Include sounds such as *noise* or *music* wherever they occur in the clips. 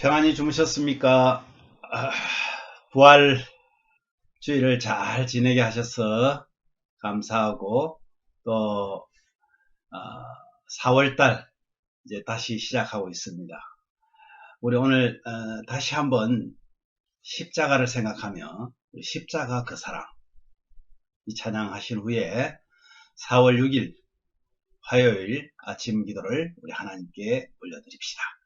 평안히 주무셨습니까? 아, 부활 주일을 잘 지내게 하셔서 감사하고 또 4월달 이제 다시 시작하고 있습니다. 우리 오늘 어, 다시 한번 십자가를 생각하며 십자가 그 사랑 이 찬양하신 후에 4월 6일 화요일 아침 기도를 우리 하나님께 올려드립시다.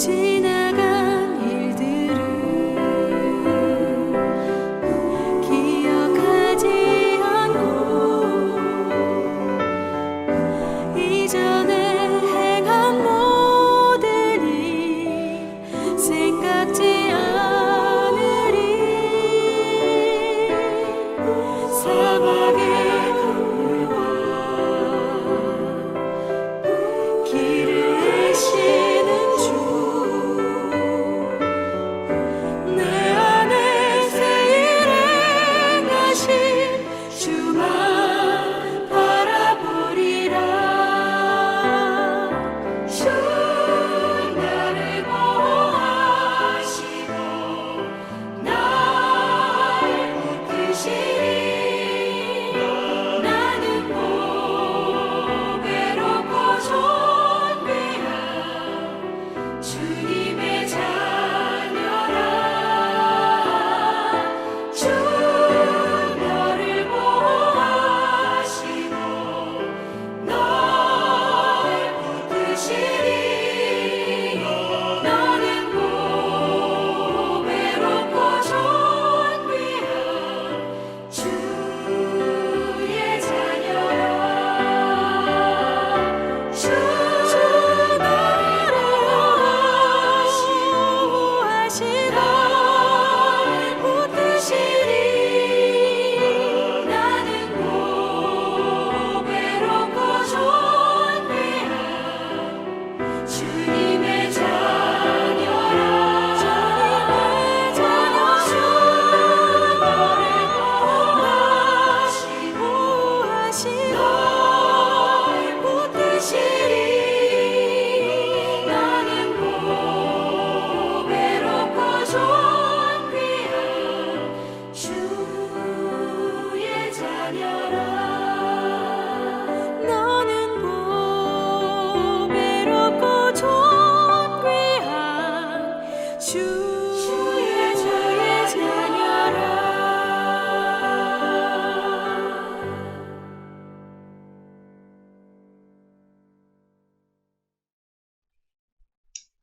Jesus.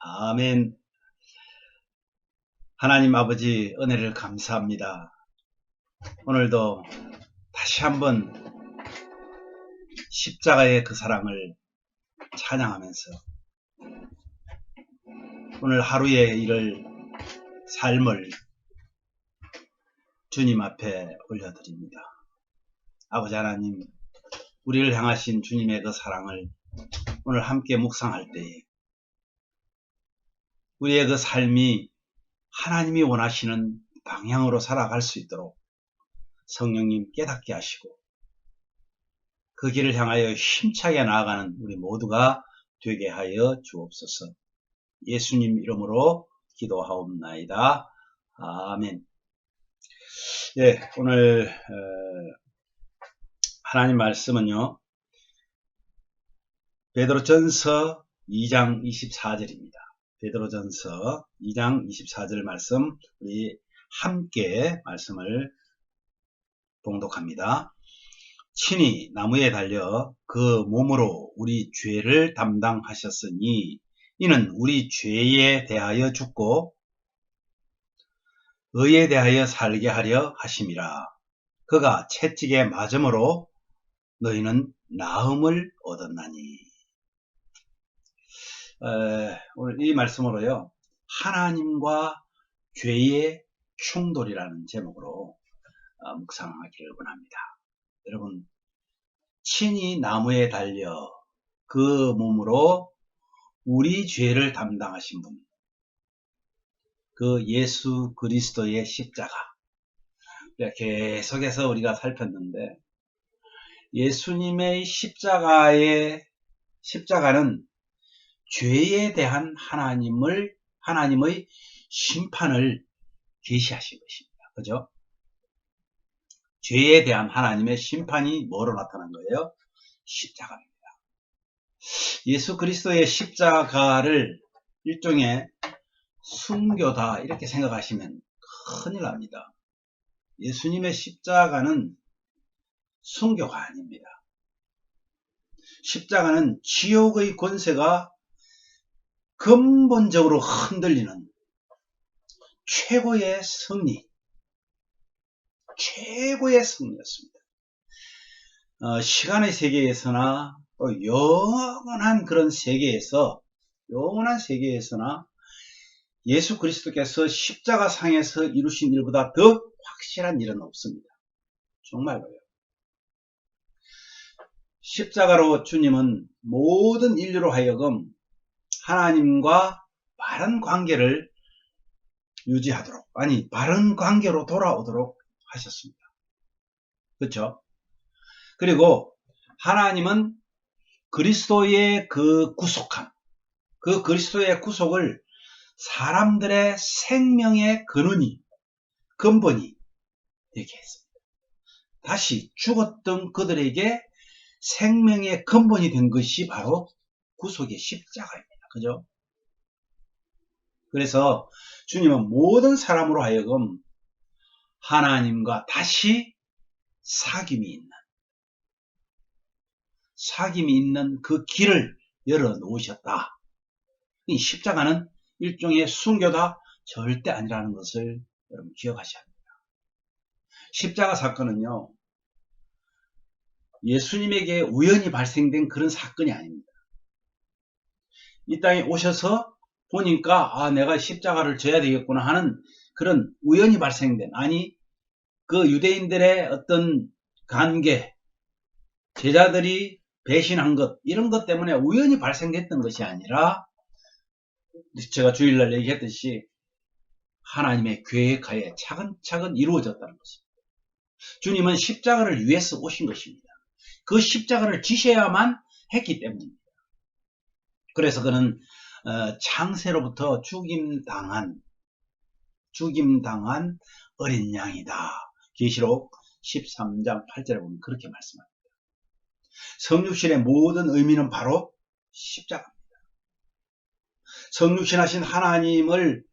아멘. 하나님 아버지 은혜를 감사합니다. 오늘도 다시 한번 십자가의 그 사랑을 찬양하면서 오늘 하루의 일을 삶을 주님 앞에 올려드립니다. 아버지 하나님, 우리를 향하신 주님의 그 사랑을 오늘 함께 묵상할 때에 우리의 그 삶이 하나님이 원하시는 방향으로 살아갈 수 있도록 성령님 깨닫게 하시고 그 길을 향하여 힘차게 나아가는 우리 모두가 되게 하여 주옵소서. 예수님 이름으로 기도하옵나이다. 아멘. 예, 오늘 어, 하나님 말씀은요. 베드로전서 2장 24절입니다. 베드로전서 2장 24절 말씀 우리 함께 말씀을 봉독합니다. 친히 나무에 달려 그 몸으로 우리 죄를 담당하셨으니 이는 우리 죄에 대하여 죽고 의에 대하여 살게 하려 하심이라. 그가 채찍에 맞음으로 너희는 나음을 얻었나니. 에, 오늘 이 말씀으로요. 하나님과 죄의 충돌이라는 제목으로 어, 묵상하기를 원합니다. 여러분, 친히 나무에 달려 그 몸으로 우리 죄를 담당하신 분, 그 예수 그리스도의 십자가. 계속해서 우리가 살폈는데, 예수님의 십자가의, 십자가는 죄에 대한 하나님을, 하나님의 심판을 계시하신 것입니다. 그죠? 죄에 대한 하나님의 심판이 뭐로 나타난 거예요? 십자가입니다. 예수 그리스도의 십자가를 일종의 순교다 이렇게 생각하시면 큰일 납니다. 예수님의 십자가는 순교가 아닙니다. 십자가는 지옥의 권세가 근본적으로 흔들리는 최고의 승리, 최고의 승리였습니다. 어, 시간의 세계에서나 또 영원한 그런 세계에서 영원한 세계에서나 예수 그리스도께서 십자가 상에서 이루신 일보다 더 확실한 일은 없습니다. 정말로요. 십자가로 주님은 모든 인류로 하여금 하나님과 바른 관계를 유지하도록, 아니, 바른 관계로 돌아오도록 하셨습니다. 그렇죠? 그리고 하나님은 그리스도의 그 구속함, 그 그리스도의 구속을 사람들의 생명의 근원이, 근본이 되게 했습니다. 다시 죽었던 그들에게 생명의 근본이 된 것이 바로 구속의 십자가입니다. 그죠? 그래서 주님은 모든 사람으로 하여금 하나님과 다시 사귐이 있는 사귐이 있는 그 길을 열어 놓으셨다. 이 십자가는 일종의 순교다 절대 아니라는 것을 여러분 기억하셔야 합니다. 십자가 사건은요. 예수님에게 우연히 발생된 그런 사건이 아닙니다. 이 땅에 오셔서 보니까 아 내가 십자가를 져야 되겠구나 하는 그런 우연히 발생된 아니 그 유대인들의 어떤 관계 제자들이 배신한 것 이런 것 때문에 우연히 발생했던 것이 아니라 제가 주일날 얘기했듯이 하나님의 계획하에 차근차근 이루어졌다는 것입니다. 주님은 십자가를 위해서 오신 것입니다. 그 십자가를 지셔야만 했기 때문입니다. 그래서 그는 어, 창세로부터 죽임당한 죽임당한 어린 양이다. 계시록 13장 8절에 보면 그렇게 말씀합니다. 성육신의 모든 의미는 바로 십자가입니다. 성육신하신 하나님을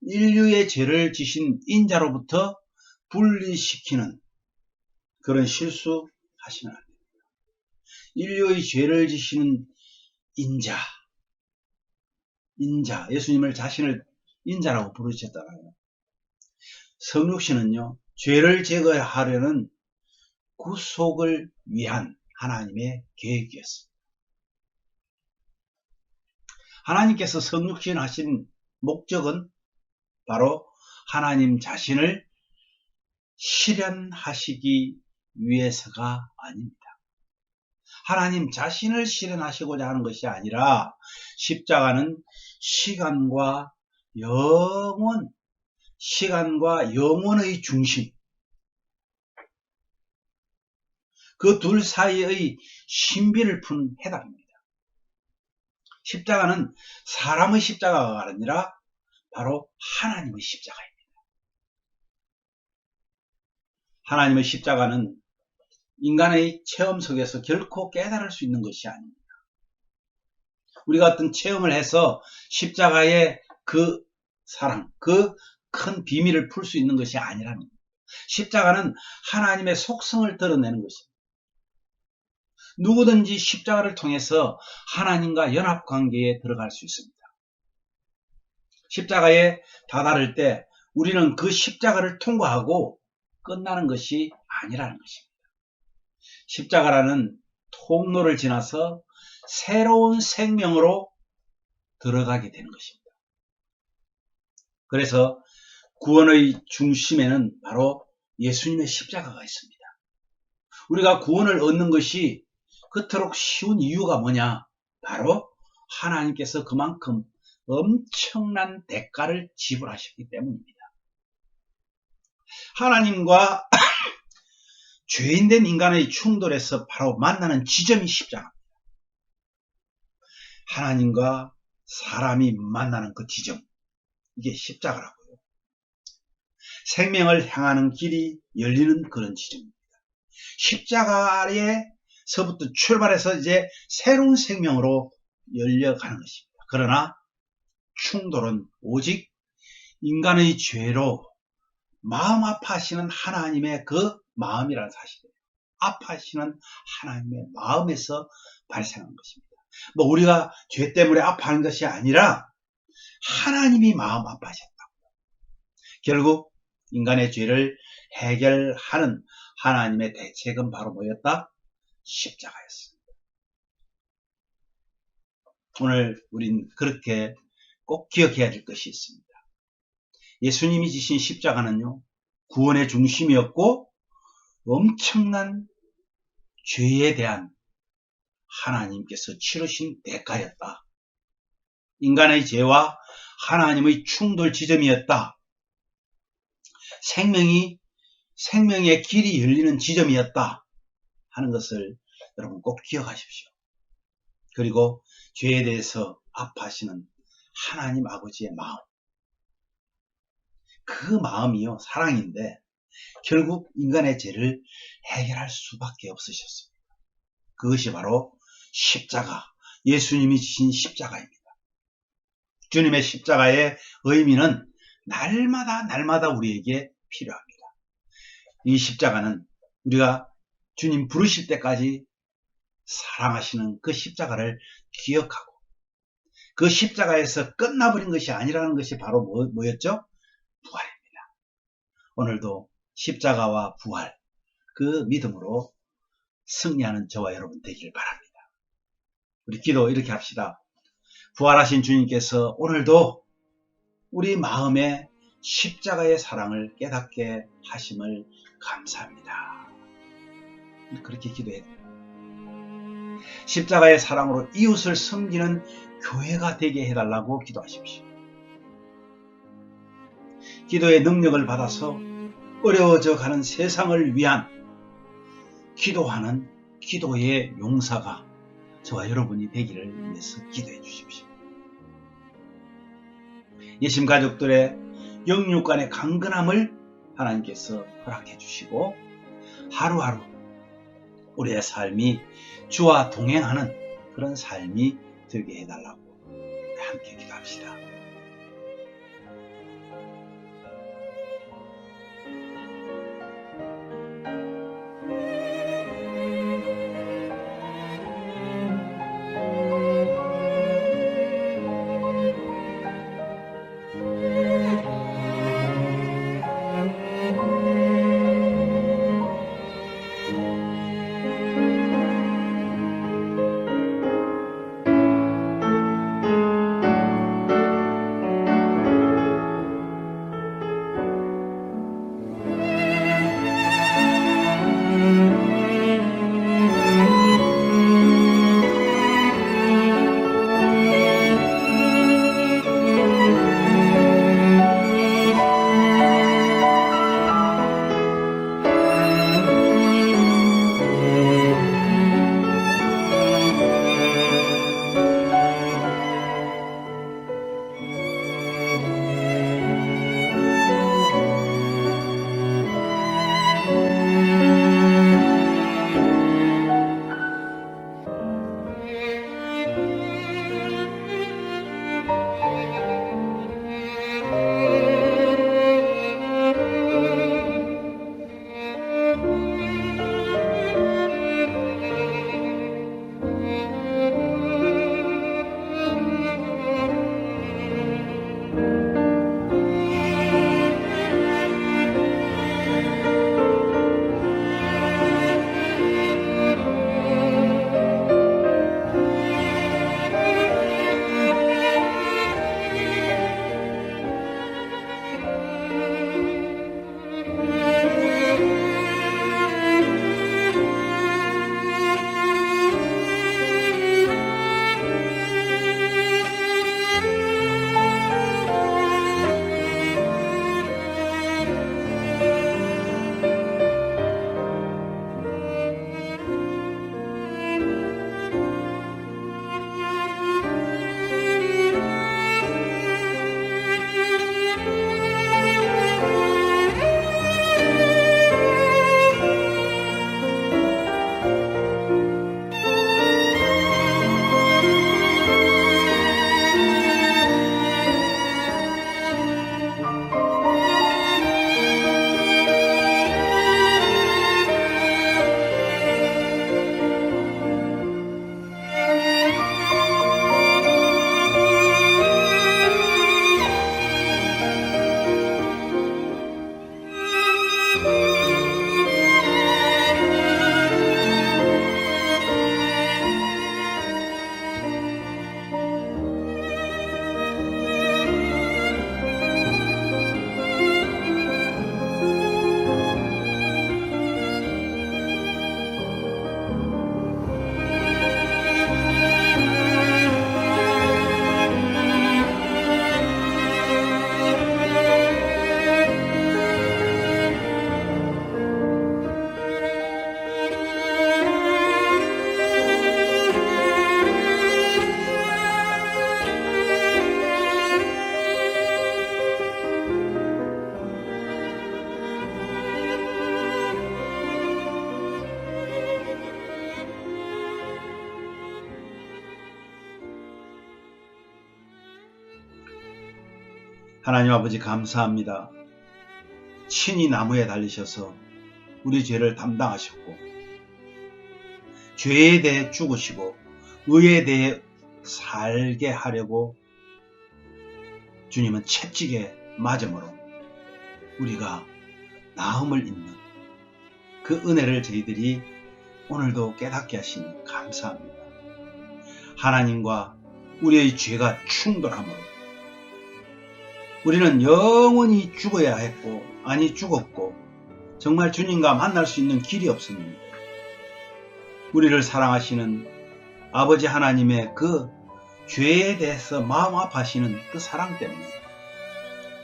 인류의 죄를 지신 인자로부터 분리시키는 그런 실수 하시면 안 됩니다. 인류의 죄를 지시는 인자, 인자, 예수님을 자신을 인자라고 부르셨잖아요. 성육신은요, 죄를 제거하려는 구속을 위한 하나님의 계획이었습니다. 하나님께서 성육신 하신 목적은 바로 하나님 자신을 실현하시기 위해서가 아닙니다. 하나님 자신을 실현하시고자 하는 것이 아니라 십자가는 시간과 영원, 시간과 영원의 중심, 그 둘 사이의 신비를 푼 해답입니다. 십자가는 사람의 십자가가 아니라 바로 하나님의 십자가입니다. 하나님의 십자가는 인간의 체험 속에서 결코 깨달을 수 있는 것이 아닙니다. 우리가 어떤 체험을 해서 십자가의 그 사랑, 그 큰 비밀을 풀 수 있는 것이 아니라는 겁니다. 십자가는 하나님의 속성을 드러내는 것입니다. 누구든지 십자가를 통해서 하나님과 연합 관계에 들어갈 수 있습니다. 십자가에 다다를 때 우리는 그 십자가를 통과하고 끝나는 것이 아니라는 것입니다. 십자가라는 통로를 지나서 새로운 생명으로 들어가게 되는 것입니다. 그래서 구원의 중심에는 바로 예수님의 십자가가 있습니다. 우리가 구원을 얻는 것이 그토록 쉬운 이유가 뭐냐? 바로 하나님께서 그만큼 엄청난 대가를 지불하셨기 때문입니다. 하나님과 *clears throat* 죄인된 인간의 충돌에서 바로 만나는 지점이 십자가입니다. 하나님과 사람이 만나는 그 지점, 이게 십자가라고요. 생명을 향하는 길이 열리는 그런 지점입니다. 십자가에서부터 출발해서 이제 새로운 생명으로 열려가는 것입니다. 그러나 충돌은 오직 인간의 죄로 마음 아파하시는 하나님의 그 마음이라는 사실이에요. 아파하시는 하나님의 마음에서 발생한 것입니다. 뭐 우리가 죄 때문에 아파하는 것이 아니라 하나님이 마음 아파하셨다. 결국 인간의 죄를 해결하는 하나님의 대책은 바로 뭐였다? 십자가였습니다. 오늘 우린 그렇게 꼭 기억해야 될 것이 있습니다. 예수님이 지신 십자가는요, 구원의 중심이었고, 엄청난 죄에 대한 하나님께서 치르신 대가였다. 인간의 죄와 하나님의 충돌 지점이었다. 생명이, 생명의 길이 열리는 지점이었다. 하는 것을 여러분 꼭 기억하십시오. 그리고 죄에 대해서 아파하시는 하나님 아버지의 마음. 그 마음이요, 사랑인데, 결국 인간의 죄를 해결할 수밖에 없으셨습니다. 그것이 바로 십자가, 예수님이 지신 십자가입니다. 주님의 십자가의 의미는 날마다 날마다 우리에게 필요합니다. 이 십자가는 우리가 주님 부르실 때까지 사랑하시는 그 십자가를 기억하고 그 십자가에서 끝나버린 것이 아니라는 것이 바로 뭐, 뭐였죠? 부활입니다. 오늘도 십자가와 부활, 그 믿음으로 승리하는 저와 여러분 되기를 바랍니다. 우리 기도 이렇게 합시다. 부활하신 주님께서 오늘도 우리 마음에 십자가의 사랑을 깨닫게 하심을 감사합니다. 그렇게 됩니다. 십자가의 사랑으로 이웃을 섬기는 교회가 되게 해달라고 기도하십시오. 기도의 능력을 받아서 어려워져 가는 세상을 위한 기도하는 기도의 용사가 저와 여러분이 되기를 위해서 기도해 주십시오. 예심 가족들의 영육 간의 강건함을 하나님께서 허락해 주시고 하루하루 우리의 삶이 주와 동행하는 그런 삶이 되게 해달라고 함께 기도합시다. 하나님 아버지 감사합니다. 친히 나무에 달리셔서 우리 죄를 담당하셨고 죄에 대해 죽으시고 의에 대해 살게 하려고 주님은 채찍에 맞음으로 우리가 나음을 입는 그 은혜를 저희들이 오늘도 깨닫게 하시니 감사합니다. 하나님과 우리의 죄가 충돌함으로 우리는 영원히 죽어야 했고 아니 죽었고 정말 주님과 만날 수 있는 길이 없습니다. 우리를 사랑하시는 아버지 하나님의 그 죄에 대해서 마음 아파하시는 그 사랑 때문에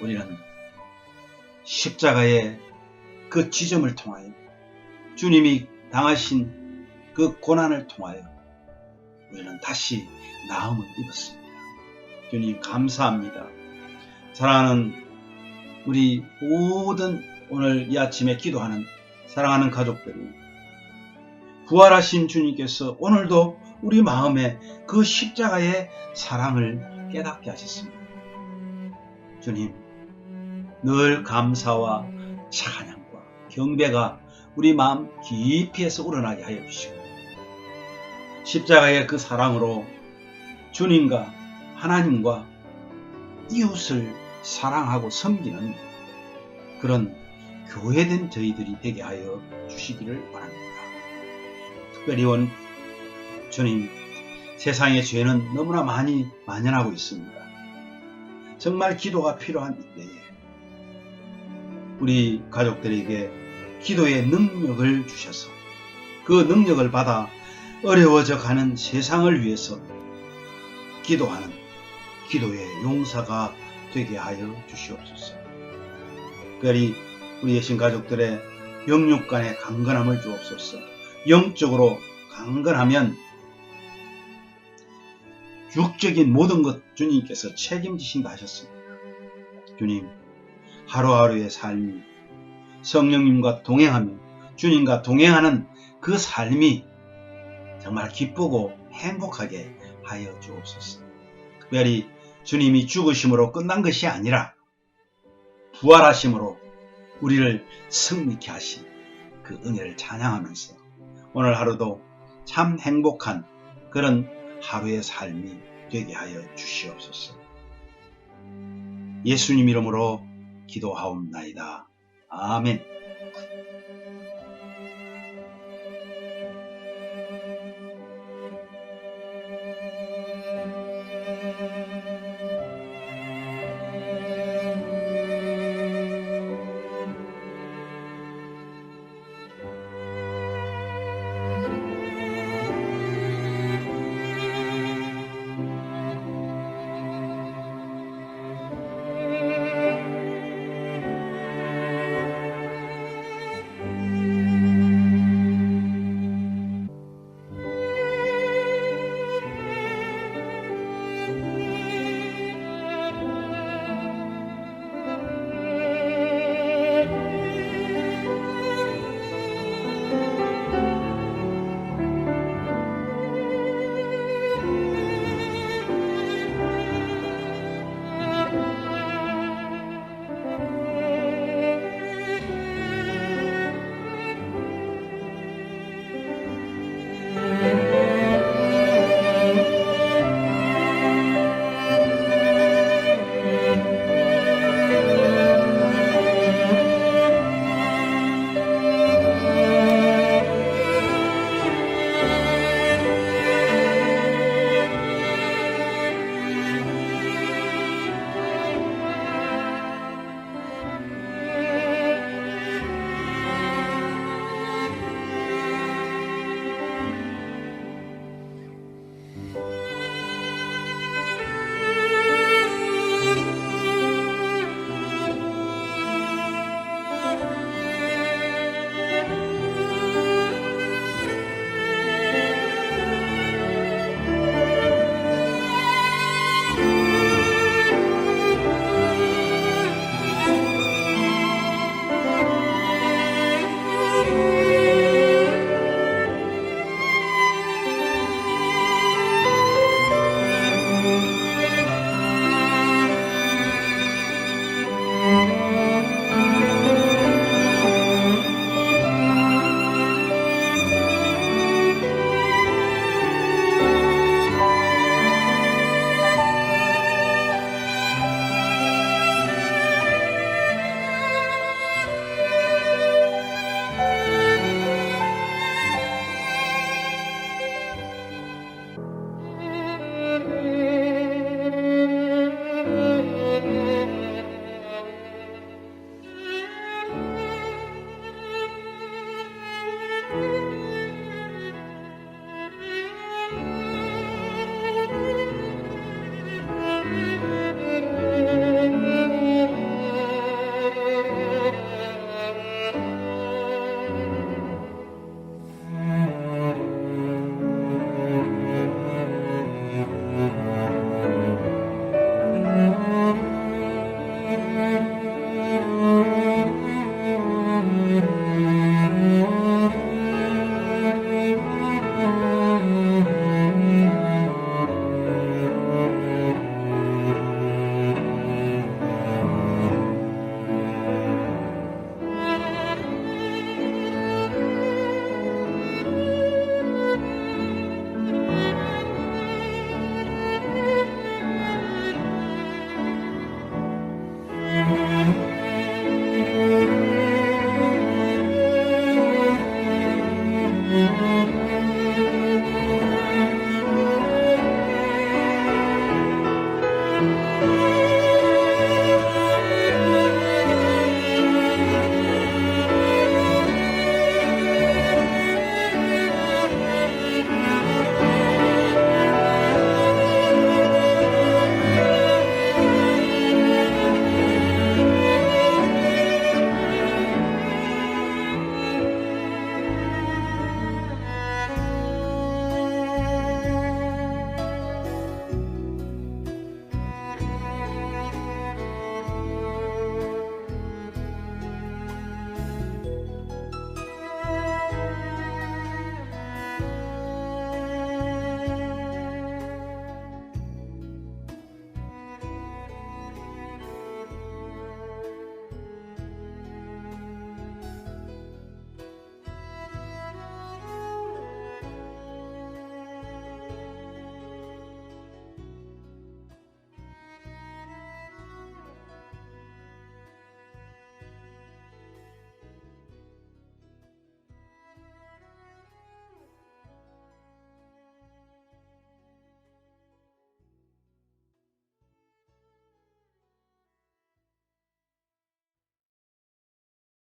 우리는 십자가의 그 지점을 통하여 주님이 당하신 그 고난을 통하여 우리는 다시 나음을 입었습니다. 주님 감사합니다. 사랑하는 우리 모든 오늘 이 아침에 기도하는 사랑하는 가족들이 부활하신 주님께서 오늘도 우리 마음에 그 십자가의 사랑을 깨닫게 하셨습니다. 주님, 늘 감사와 찬양과 경배가 우리 마음 깊이에서 우러나게 하여 주시고 십자가의 그 사랑으로 주님과 하나님과 이웃을 사랑하고 섬기는 그런 교회된 저희들이 되게 하여 주시기를 바랍니다. 특별히 원 주님 세상의 죄는 너무나 많이 만연하고 있습니다. 정말 기도가 필요한 이때에 우리 가족들에게 기도의 능력을 주셔서 그 능력을 받아 어려워져 가는 세상을 위해서 기도하는 기도의 용사가 되게 하여 주시옵소서. 특별히 우리 예신 가족들의 영육 간의 강건함을 주옵소서. 영적으로 강건하면 육적인 모든 것 주님께서 책임지신다 하셨습니다. 주님, 하루하루의 삶이 성령님과 동행하며 주님과 동행하는 그 삶이 정말 기쁘고 행복하게 하여 주옵소서. 특별히 주님이 죽으심으로 끝난 것이 아니라 부활하심으로 우리를 승리케 하신 그 은혜를 찬양하면서 오늘 하루도 참 행복한 그런 하루의 삶이 되게 하여 주시옵소서. 예수님 이름으로 기도하옵나이다. 아멘.